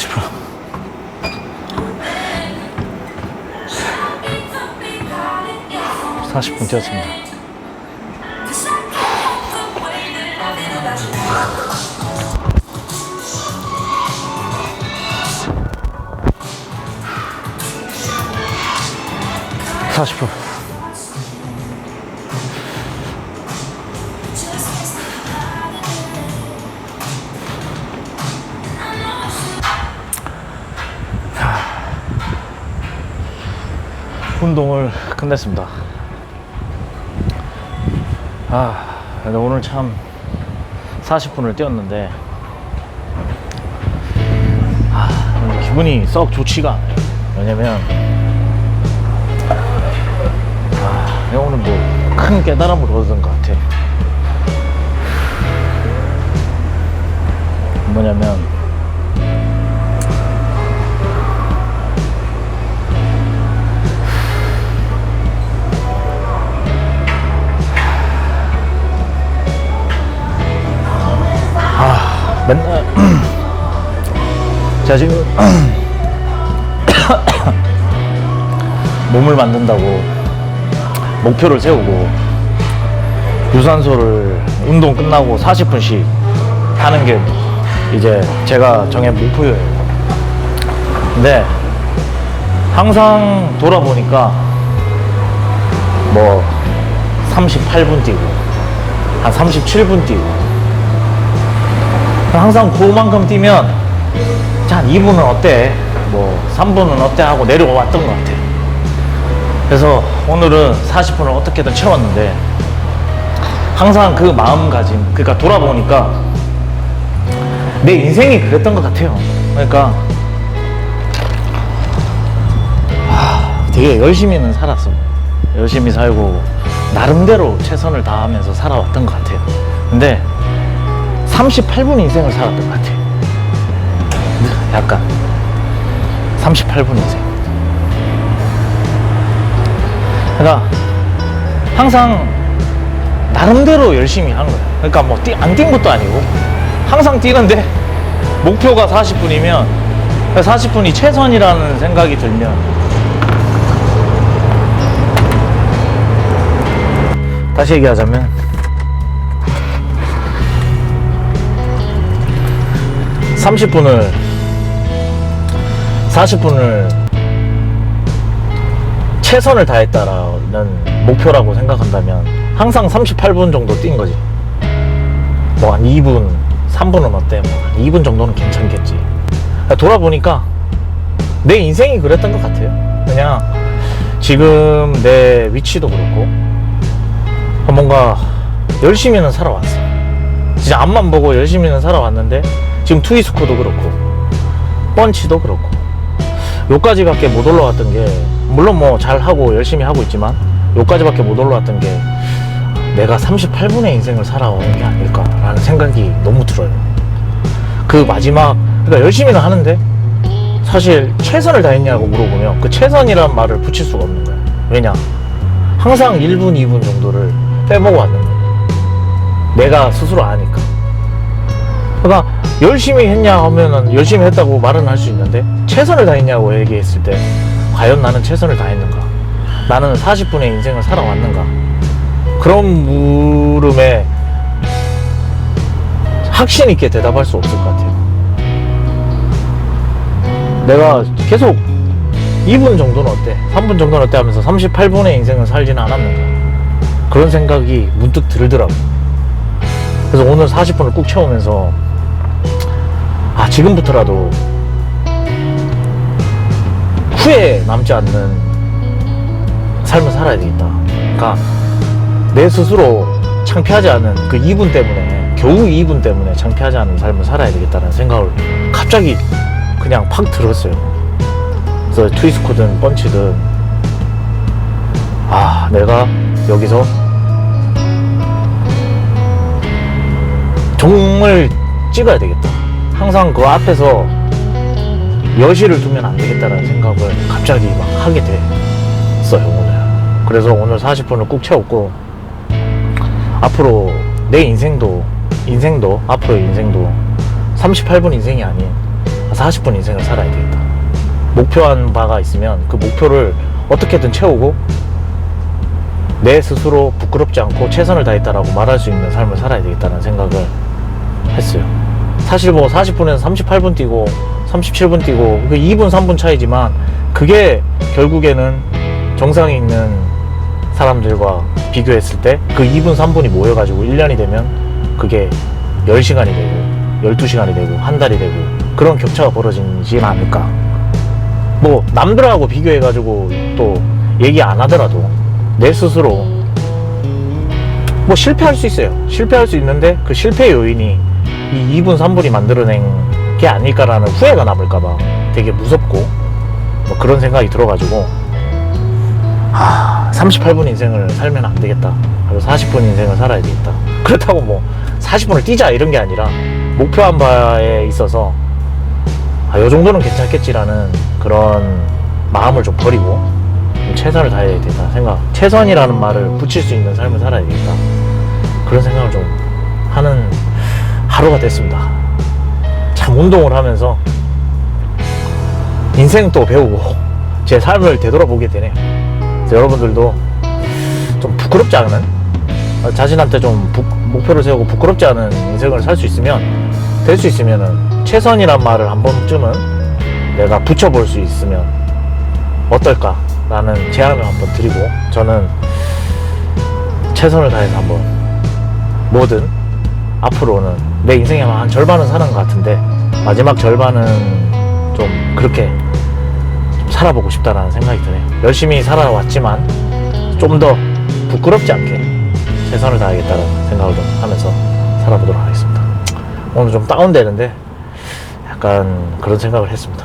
40분. 사십 분 뛰었습니다. 사십 분. 운동을 끝냈습니다. 아, 근데 오늘 참 40분을 뛰었는데, 아, 기분이 썩 좋지가 않아요. 왜냐면, 아, 내가 오늘 뭐 큰 깨달음을 얻은 것 같아. 뭐냐면, 제가 지금 몸을 만든다고 목표를 세우고 유산소를 운동 끝나고 40분씩 하는 게 이제 제가 정한 목표예요. 근데 항상 돌아보니까 뭐 38분 뛰고 한 37분 뛰고 항상 그만큼 뛰면 자, 한 2분은 어때? 뭐 3분은 어때? 하고 내려왔던 것 같아요. 그래서 오늘은 40분을 어떻게든 채웠는데 항상 그 마음가짐 그러니까 돌아보니까 내 인생이 그랬던 것 같아요. 그러니까 하, 되게 열심히는 살았어. 열심히 살고 나름대로 최선을 다하면서 살아왔던 것 같아요. 근데 38분 인생을 살았던 것 같아요. 약간 38분 인생. 그러니까 항상 나름대로 열심히 하는 거예요. 그러니까 뭐 안 뛴 것도 아니고 항상 뛰는데 목표가 40분이면 40분이 최선이라는 생각이 들면 다시 얘기하자면 30분을 40분을 최선을 다했다라는 목표라고 생각한다면 항상 38분 정도 뛴 거지. 뭐 한 2분, 3분은 어때? 뭐한 2분 정도는 괜찮겠지. 그러니까 돌아보니까 내 인생이 그랬던 것 같아요. 그냥 지금 내 위치도 그렇고 뭔가 열심히는 살아왔어. 진짜 앞만 보고 열심히는 살아왔는데 지금 트위스코도 그렇고 펀치도 그렇고 요까지밖에 못 올라왔던 게 물론 뭐 잘하고 열심히 하고 있지만 요까지밖에 못 올라왔던 게 내가 38분의 인생을 살아온 게 아닐까라는 생각이 너무 들어요. 그 마지막 그러니까 열심히는 하는데 사실 최선을 다했냐고 물어보면 그 최선이라는 말을 붙일 수가 없는 거야. 왜냐? 항상 1분, 2분 정도를 빼먹어 왔는 거야. 내가 스스로 아니까. 그러니까 열심히 했냐 하면은 열심히 했다고 말은 할 수 있는데 최선을 다했냐고 얘기했을 때 과연 나는 최선을 다했는가? 나는 40분의 인생을 살아왔는가? 그런 물음에 확신 있게 대답할 수 없을 것 같아요. 내가 계속 2분 정도는 어때? 3분 정도는 어때? 하면서 38분의 인생을 살지는 않았는가? 그런 생각이 문득 들더라고. 그래서 오늘 40분을 꾹 채우면서 아 지금부터라도 후회 남지 않는 삶을 살아야 되겠다. 그러니까 내 스스로 창피하지 않은 그 2분 때문에 겨우 2분 때문에 창피하지 않은 삶을 살아야 되겠다는 생각을 갑자기 그냥 팍 들었어요. 그래서 트위스코든 펀치든 아 내가 여기서 종을 찍어야 되겠다. 항상 그 앞에서 여시를 두면 안 되겠다는 생각을 갑자기 막 하게 됐어요, 오늘. 그래서 오늘 40분을 꾹 채웠고, 앞으로 내 인생도, 인생도, 앞으로의 인생도 38분 인생이 아닌 40분 인생을 살아야 되겠다. 목표한 바가 있으면 그 목표를 어떻게든 채우고 내 스스로 부끄럽지 않고 최선을 다했다라고 말할 수 있는 삶을 살아야 되겠다는 생각을 했어요. 사실 뭐 40분에서 38분 뛰고 37분 뛰고 그 2분 3분 차이지만 그게 결국에는 정상에 있는 사람들과 비교했을 때 그 2분 3분이 모여가지고 1년이 되면 그게 10시간이 되고 12시간이 되고 한 달이 되고 그런 격차가 벌어지진 않을까. 뭐 남들하고 비교해가지고 또 얘기 안 하더라도 내 스스로 뭐 실패할 수 있어요. 실패할 수 있는데 그 실패 요인이 이 2분 3분이 만들어낸 게 아닐까라는 후회가 남을까봐 되게 무섭고 뭐 그런 생각이 들어가지고 아 38분 인생을 살면 안 되겠다. 그래서 40분 인생을 살아야 되겠다. 그렇다고 뭐 40분을 뛰자 이런 게 아니라 목표한 바에 있어서 아, 요 정도는 괜찮겠지라는 그런 마음을 좀 버리고 좀 최선을 다해야 되겠다 생각 최선이라는 말을 붙일 수 있는 삶을 살아야 되겠다. 그런 생각을 좀 하는 하루가 됐습니다. 참 운동을 하면서 인생 또 배우고 제 삶을 되돌아보게 되네요. 여러분들도 좀 부끄럽지 않은 어, 자신한테 좀 부- 목표를 세우고 부끄럽지 않은 인생을 살 수 있으면 될 수 있으면은 최선이란 말을 한 번쯤은 내가 붙여볼 수 있으면 어떨까라는 제안을 한번 드리고 저는 최선을 다해서 한번 뭐든 앞으로는 내 인생의 한 절반은 사는 것 같은데 마지막 절반은 좀 그렇게 좀 살아보고 싶다라는 생각이 드네요. 열심히 살아왔지만 좀 더 부끄럽지 않게 최선을 다하겠다는 생각을 좀 하면서 살아보도록 하겠습니다. 오늘 좀 다운되는데 약간 그런 생각을 했습니다.